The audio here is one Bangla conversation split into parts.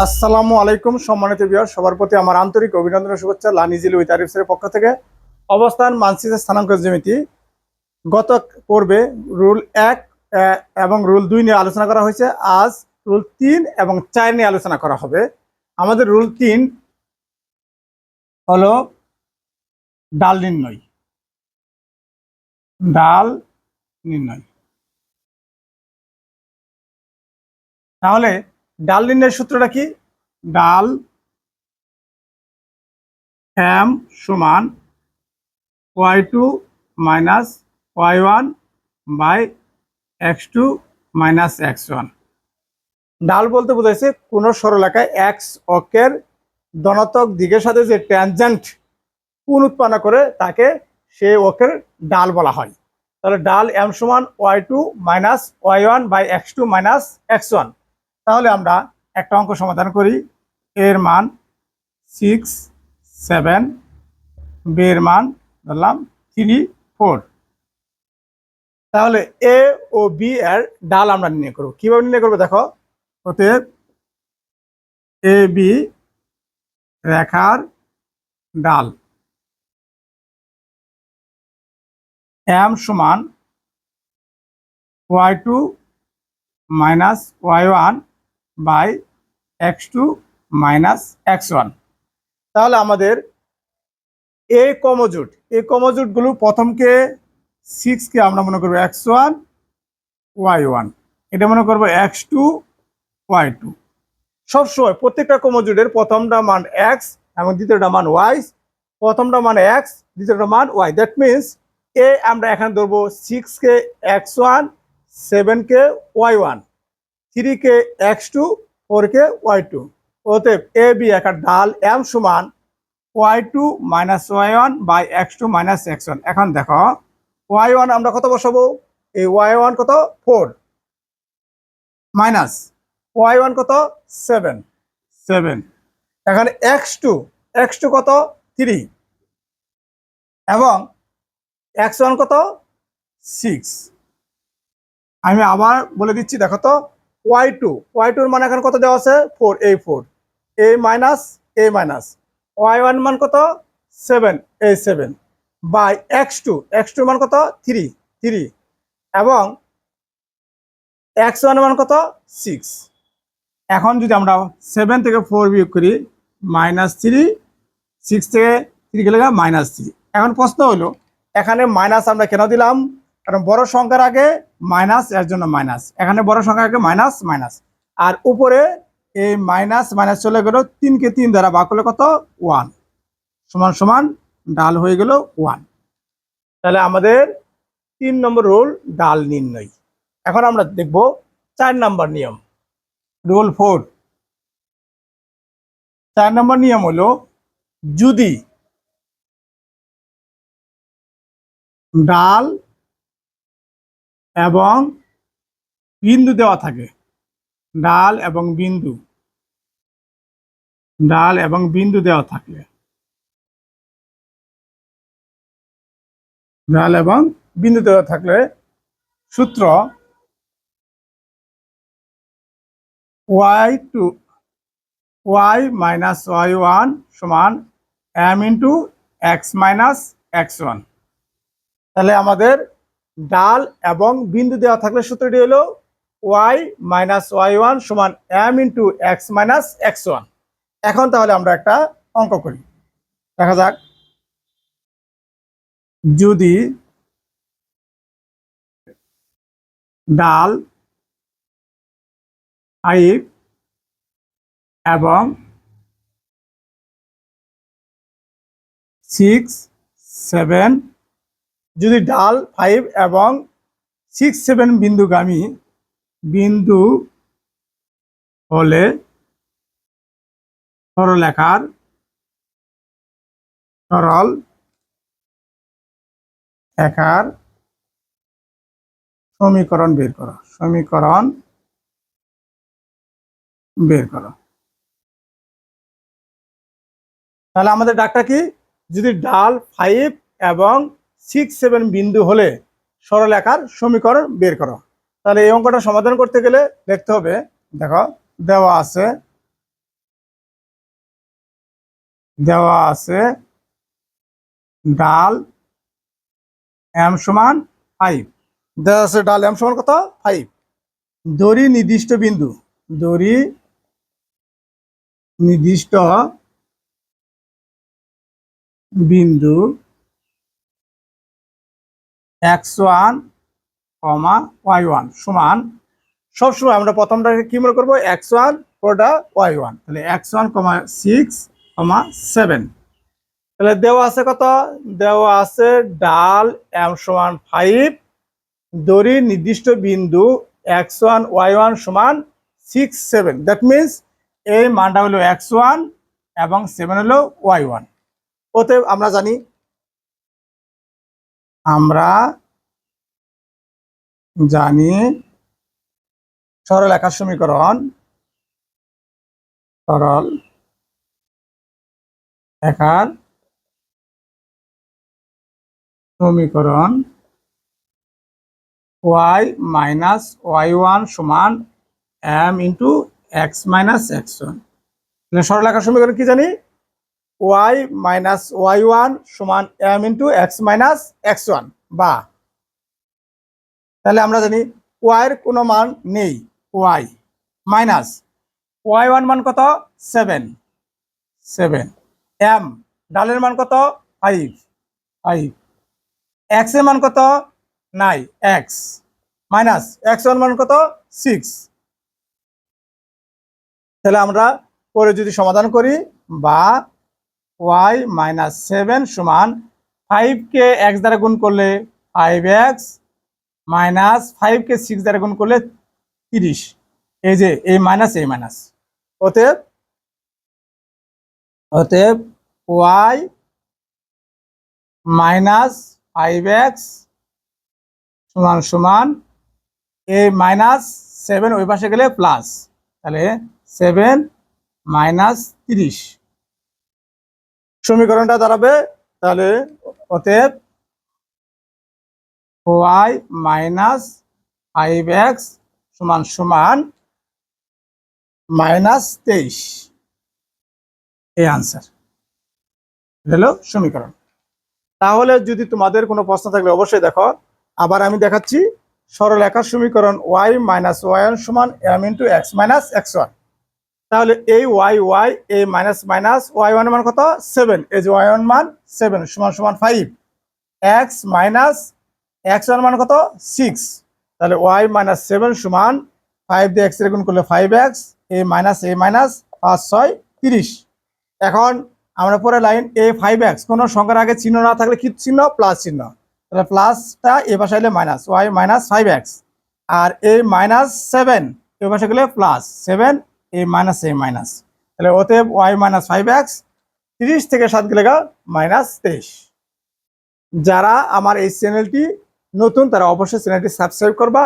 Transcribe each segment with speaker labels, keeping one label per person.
Speaker 1: আসসালামু আলাইকুম সম্মানিত বিহার সবার প্রতি আমার আন্তরিক অভিনন্দন শুভেচ্ছা লানিজিল উইথ আরিফসের পক্ষ থেকে। অবস্থান মানচিত্র স্থানাঙ্ক জ্যামিতি। গত পর্বে রুল এক এবং রুল দুই নিয়ে আলোচনা করা হয়েছে। আজ রুল তিন এবং চার নিয়ে আলোচনা করা হবে। আমাদের রুল তিন হলো ডাল নির্ণয়। ডাল নির্ণয়। তাহলে ডাল নির্ণয়ের সূত্রটা কি? ডাল এম সমান Y two minus Y one by X two minus X one. ডাল বলতে বোঝাইছে কোনো সরলাকায় এক্স অক্ষের ধনাত্মক দিকের সাথে যে ট্যানজেন্ট কোণ উৎপন্ন করে তাকে সে অক্ষের ডাল বলা হয়। তাহলে ডাল এম সমান Y two minus Y one by X two minus X one. তাহলে আমরা একটা অঙ্ক সমাধান করি। এর মান সিক্স সেভেন বের মান ধরলাম থ্রি ফোর তাহলে এ ও বি এর ডাল আমরা নির্ণয় করব। কীভাবে নির্ণয় করব দেখো? অতএব এ বি রেখার ডাল। এম সমান Y two minus Y one by X two minus X one. তাহলে আমাদের এ কমজুট এই কমজুটগুলো প্রথমকে সিক্সকে আমরা মনে করব এক্স ওয়ান, ওয়াই ওয়ান। এটা মনে করব এক্স টু, ওয়াই টু। সবসময় প্রত্যেকটা কমজুটের প্রথমটা মান এক্স এবং দ্বিতীয়টা মান ওয়াই। প্রথমটা মান এক্স, দ্বিতীয়টা মান ওয়াই। দ্যাট মিনস এ আমরা এখানে ধরবো সিক্সকে এক্স ওয়ান সেভেনকে ওয়াই ওয়ান। থ্রি কে এক্স টু ফোর কে ওয়াই টু। অতএব এ, বি একটা ডাল এম সমান Y two minus Y one by X two minus X one. এখন দেখো, ওয়াই ওয়ান আমরা কত বসাবো? এই ওয়াই ওয়ান কত? ফোর। মাইনাস ওয়াই ওয়ান কত? সেভেন। সেভেন। এখানে এক্স টু এক্স টু কত? থ্রি। এবং এক্স ওয়ান কত? সিক্স। আমি আবার বলে দিচ্ছি, দেখো তো ওয়াই টু ওয়াই টুর মান এখন কত দেওয়া আছে ফোর এ ফোর এ মাইনাস এ মাইনাস ওয়াই ওয়ান মান কত seven A seven by X two X two মান কত থ্রি থ্রি এবং এক্স ওয়ান মান কত সিক্স এখন যদি আমরা সেভেন থেকে ফোর বিয়োগ করি মাইনাস থ্রি সিক্স থেকে থ্রি গেলে মাইনাস থ্রি এখন প্রশ্ন হলো এখানে মাইনাস আমরা কেন দিলাম কারণ বড় সংখ্যার আগে মাইনাস এর জন্য মাইনাস এখানে বড় সংখ্যার আগে মাইনাস মাইনাস আর উপরে এই মাইনাস মাইনাস চলে গেল তিনকে তিন দ্বারা ভাগ করলে কত? ওয়ান সমান সমান, ডাল হয়ে গেল ওয়ান তাহলে আমাদের তিন নম্বর রুল ডাল নির্ণয়। এখন আমরা দেখব চার নম্বর নিয়ম। Rule four. চার নম্বর নিয়ম হলো যদি ডাল এবং বিন্দু দেওয়া থাকে। ডাল এবং বিন্দু। ডাল এবং বিন্দু দেওয়া থাকলে ডাল এবং বিন্দু দেওয়া থাকলে সূত্র Y two Y minus Y one সমান M into X minus X one তাহলে আমাদের ডাল এবং বিন্দু দেওয়া থাকলে সূত্রটি হলো ওয়াই মাইনাস ওয়াই ওয়ান সমান M into X minus X one. এখন তাহলে আমরা একটা অঙ্ক করি। দেখা যাক। যদি ডাল ফাইভ এবং সিক্স, সেভেন যদি ডাল ফাইভ এবং সিক্স সেভেন বিন্দুগামী বিন্দু হলে সরলেখার সরল একার সমীকরণ বের করো, সমীকরণ বের করো। তাহলে আমাদের ডাকটা কি? যদি ডাল ফাইভ এবং সিক্স সেভেন বিন্দু হলে সরলরেখার সমীকরণ বের করো। তাহলে এই অঙ্কটা সমাধান করতে গেলে দেখতে হবে, দেখো, দেওয়া আছে দেওয়া আছে ডাল এম সমান ফাইভ দেওয়া আছে ডাল এম সমান কত? ফাইভ দড়ি নির্দিষ্ট বিন্দু, দড়ি নির্দিষ্ট বিন্দু X one comma Y one সমান, সবসময় আমরা প্রথমটাকে কি মনে করব? এক্স ওয়ান ওটা ওয়াই ওয়ান তাহলে X one comma six comma seven তাহলে দেওয়া আছে কত? দেওয়া আছে ডাল এম সমান ফাইভ দড়ির নির্দিষ্ট বিন্দু এক্স ওয়ান ওয়াই ওয়ান সমান সিক্স সেভেন দ্যাট মিনস এই মানটা হলো এক্স ওয়ান এবং সেভেন হলো ওয়াই ওয়ান ওতে আমরা জানি আমরা জানি সরল একার সমীকরণ সরল একার সমীকরণ ওয়াই মাইনাস ওয়াই ওয়ান সমান M into X minus X one. সরল একার সমীকরণ কি জানি? ওয়াই মাইনাস ওয়াই ওয়ান সমান M into X minus X one. বা। তাহলে আমরা জানি ওয়াইয়ের কোনো মান নেই। ওয়াই মাইনাস ওয়াই ওয়ান মান কত? সেভেন। সেভেন। এম ডালের মান কত? ফাইভ। ফাইভ। এক্সের মান কত? নাই, এক্স। মাইনাস এক্স ওয়ান মান কত? সিক্স। তাহলে আমরা পরে যদি সমাধান করি, বা ওয়াই মাইনাস সেভেন সমান ফাইভকে এক্স দ্বারা গুণ করলে ফাইভ এক্স মাইনাস ফাইভকে সিক্স দ্বারা গুণ করলে তিরিশ। এই যে, এই মাইনাস এই মাইনাস। অতএব অতএব ওয়াই মাইনাস ফাইভ এক্স সমান সমান এই মাইনাস সেভেন ওই পাশে গেলে প্লাস। তাহলে সেভেন মাইনাস তিরিশ। সমীকরণটা দাঁড়াবে, তাহলে অতএব ওয়াই মাইনাস ফাইভ এক্স সমান সমান মাইনাস তেইশ এই আনসার হলো সমীকরণ। তাহলে যদি তোমাদের কোনো প্রশ্ন থাকলে অবশ্যই দেখো। আবার আমি দেখাচ্ছি সরল একার সমীকরণ ওয়াই মাইনাস ওয়াই সমান M into X minus X one তাহলে এই ওয়াই ওয়াই এই মাইনাস মাইনাস, ওয়াই ওয়ান মান কত? সেভেন। এই যে ওয়াই ওয়ান মান, সেভেন, সমান সমান five. X minus, X one মান কত? সিক্স। তাহলে ওয়াই মাইনাস সেভেন সমান ফাইভ দিয়ে এক্স গুণ করলে ফাইভ এক্স, এ মাইনাস এ মাইনাস, পাঁচ, ছয়, তিরিশ। এখন আমরা পরে লাইন, এ ফাইভ এক্স, কোনো সংখ্যার আগে চিহ্ন না থাকলে কি চিহ্ন? প্লাস চিহ্ন। তাহলে প্লাসটা এ পাশে এলে minus, Y minus five X. আর এ মাইনাস সেভেন, এ পাশে গেলে প্লাস। সেভেন এ মাইনাস এ মাইনাস তাহলে অতএব ওয়াই মাইনাস ফাইভ এক্স তিরিশ থেকে সাত গেলে গা মাইনাস তেইশ। যারা আমার এই চ্যানেলটি নতুন, তারা অবশ্যই চ্যানেলটি সাবস্ক্রাইব করবা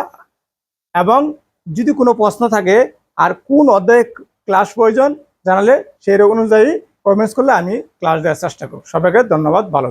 Speaker 1: এবং যদি কোনো প্রশ্ন থাকে আর কোন অধ্যায়ে ক্লাস প্রয়োজন জানালে সেই অনুযায়ী কমেন্টস করলে আমি ক্লাস দেওয়ার চেষ্টা করব। সবাইকে ধন্যবাদ, ভালো